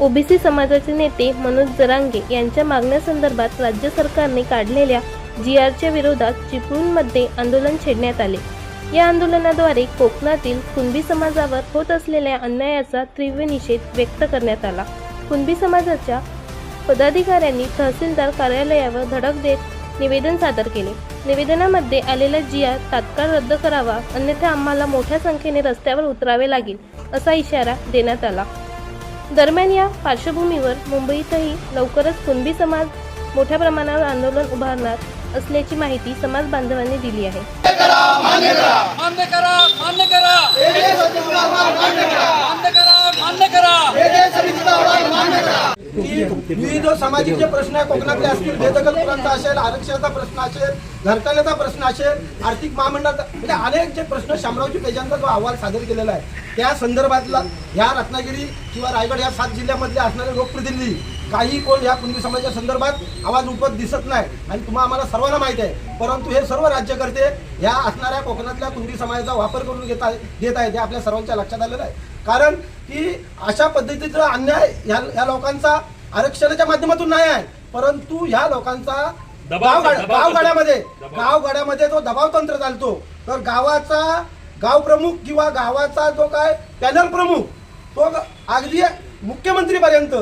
OBC समाजाचे नेते मनोज जरांगे यांच्या मागण्यासंदर्भात राज्य सरकारने काढलेल्या जी आरच्या विरोधात चिपळूणमध्ये आंदोलन छेडण्यात आले. या आंदोलनाद्वारे कोकणातील कुणबी समाजावर होत असलेल्या अन्यायाचा तीव्र निषेध व्यक्त करण्यात आला. कुणबी समाजाच्या पदाधिकाऱ्यांनी तहसीलदार कार्यालयावर धडक देत निवेदन सादर केले. निवेदनामध्ये आलेला जी आर तात्काळ रद्द करावा अन्यथा आम्हाला मोठ्या संख्येने रस्त्यावर उतरावे लागेल असा इशारा देण्यात आला. दरम्यान या पार्श्वभूमीवर मुंबईतही लवकरच कुणबी समाज मोठ्या प्रमाणावर आंदोलन उभारणार असल्याची माहिती समाज बांधवांनी दिली आहे. विविध सामाजिक जे प्रश्न आहे कोकणातले असतील बेदखल कुलांचा असेल आरक्षणाचा प्रश्न असेल घरकाल्याचा प्रश्न असेल आर्थिक महामंडळाचा म्हणजे अनेक जे प्रश्न शामरावजी पेजांचा जो अहवाल सादर केलेला आहे त्या संदर्भातला या रत्नागिरी किंवा रायगड या सात जिल्ह्यामधले असणारे लोकप्रतिनिधी काही कोण या कुणबी समाजाच्या संदर्भात आवाज उठवत दिसत नाही आणि तुम्हा आम्हाला सर्वांना माहिती आहे परंतु हे सर्व राज्यकर्ते या असणाऱ्या कोकणातल्या कुणबी समाजाचा वापर करून घेत घेत आहेत हे आपल्या सर्वांच्या लक्षात आलेलं आहे. कारण की अशा पद्धतीचा अन्याय या या लोकांचा आरक्षणाच्या माध्यमातून नाही आहे परंतु ह्या लोकांचा दबाव- गावगाड्यामध्ये. गावगाड्यामध्ये जो दबाव तंत्र चालतो तर गावाचा गाव प्रमुख किंवा गावाचा जो काय पॅनल प्रमुख तो अगदी मुख्यमंत्रीपर्यंत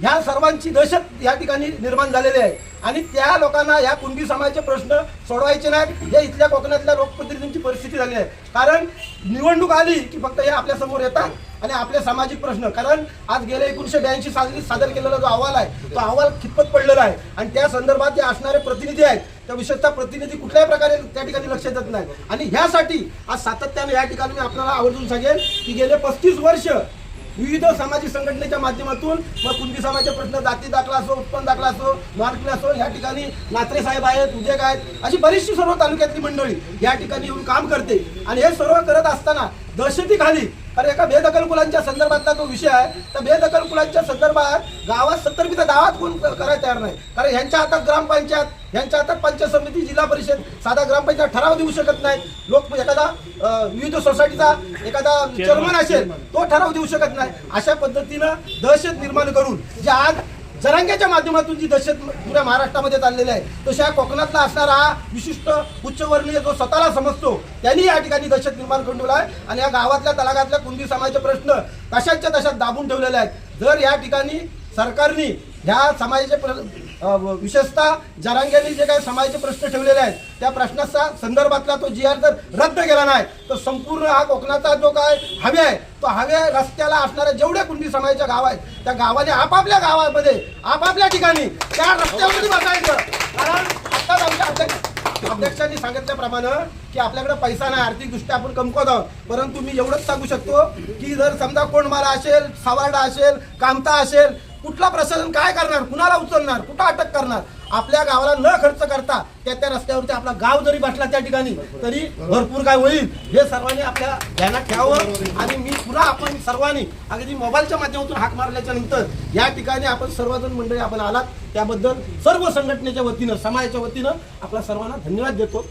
ह्या सर्वांची दहशत या ठिकाणी निर्माण झालेली आहे. आणि त्या लोकांना या कुणबी समाजाचे प्रश्न सोडवायचे नाहीत. हे इथल्या कोकणातल्या लोकप्रतिनिधींची परिस्थिती झाली आहे. कारण निवडणूक आली की फक्त हे आपल्यासमोर येतात आणि आपले सामाजिक प्रश्न. कारण आज गेल्या एकोणीशे ब्याऐंशी साली सादर केलेला जो अहवाल आहे तो अहवाल कितपत पडलेला आहे. आणि त्या संदर्भात जे असणारे प्रतिनिधी आहेत त्या विशेषतः प्रतिनिधी कुठल्याही प्रकारे त्या ठिकाणी लक्ष देत नाही आणि ह्यासाठी आज सातत्याने या ठिकाणी मी आपल्याला आवर्जून सांगेन की गेले पस्तीस वर्ष विविध सामाजिक संघटनेच्या माध्यमातून मग कुणबी समाजाचे प्रश्न जाती दाखला असो उत्पन्न दाखला असो मार्कला असो या ठिकाणी नात्रे साहेब आहेत उद्योग आहेत अशी बरीचशी सर्व तालुक्यातली मंडळी या ठिकाणी येऊन काम करते. आणि हे सर्व करत असताना दहशतीखाली कारण एका बेदखल कुलांच्या संदर्भातला जो विषय आहे त्या बेदखल कुलांच्या संदर्भात गावात सत्तरमीचा दावात कोण करायला तयार नाही. कारण ह्यांच्या हातात ग्रामपंचायत ह्यांच्या हातात पंचायत समिती जिल्हा परिषद साधा ग्रामपंचायत ठराव देऊ शकत नाही लोक एखादा विविध सोसायटीचा एखादा चेअरमन असेल तो ठराव देऊ शकत नाही. अशा पद्धतीनं दहशत निर्माण करून जे आज जरांग्याच्या माध्यमातून जी दहशत पुऱ्या महाराष्ट्रामध्ये चाललेली आहे तशा कोकणातला असणारा हा विशिष्ट उच्चवर्णीय जो स्वतःला समजतो त्यांनी या ठिकाणी दहशत निर्माण करून ठेवला आहे. आणि या गावातल्या तलागातल्या कुंदी समाजाचे प्रश्न तशाच्या तशात दाबून ठेवलेले आहेत? जर या ठिकाणी सरकारने ह्या समाजाचे प्र विशेषतः जरांग्यांनी जे काही समाजाचे प्रश्न ठेवलेले आहेत त्या प्रश्नाचा संदर्भातला तो जी आर जर रद्द केला नाही तर संपूर्ण हा कोकणाचा जो काय हवे आहे तो हवे रस्त्याला असणाऱ्या जेवढ्या कुंडी समाजाच्या गाव आहेत त्या गावाने आपापल्या गावामध्ये आपापल्या ठिकाणी त्या रस्त्यामध्ये बसायचं. कारण आत्ताच आमच्या अध्यक्ष अध्यक्षांनी सांगितल्याप्रमाणे की आपल्याकडे पैसा नाही आर्थिकदृष्ट्या आपण कमकवत आहोत. परंतु मी एवढंच सांगू शकतो की जर समजा कोण मला असेल सवारडा असेल कामता असेल कुठला प्रशासन काय करणार? कुणाला उचलणार? कुठं अटक करणार? आपल्या गावाला न खर्च करता त्या त्या रस्त्यावरती आपला गाव जरी बसला त्या ठिकाणी तरी भरपूर काय होईल? हे सर्वांनी आपल्या ध्यानात ठेवावं. आणि मी पुन्हा आपण सर्वांनी अगदी मोबाईलच्या माध्यमातून हाक मारल्याच्या नंतर या ठिकाणी आपण सर्वजण मंडळी आपण आलात. त्याबद्दल सर्व संघटनेच्या वतीनं समाजाच्या वतीनं आपल्या सर्वांना धन्यवाद देतो.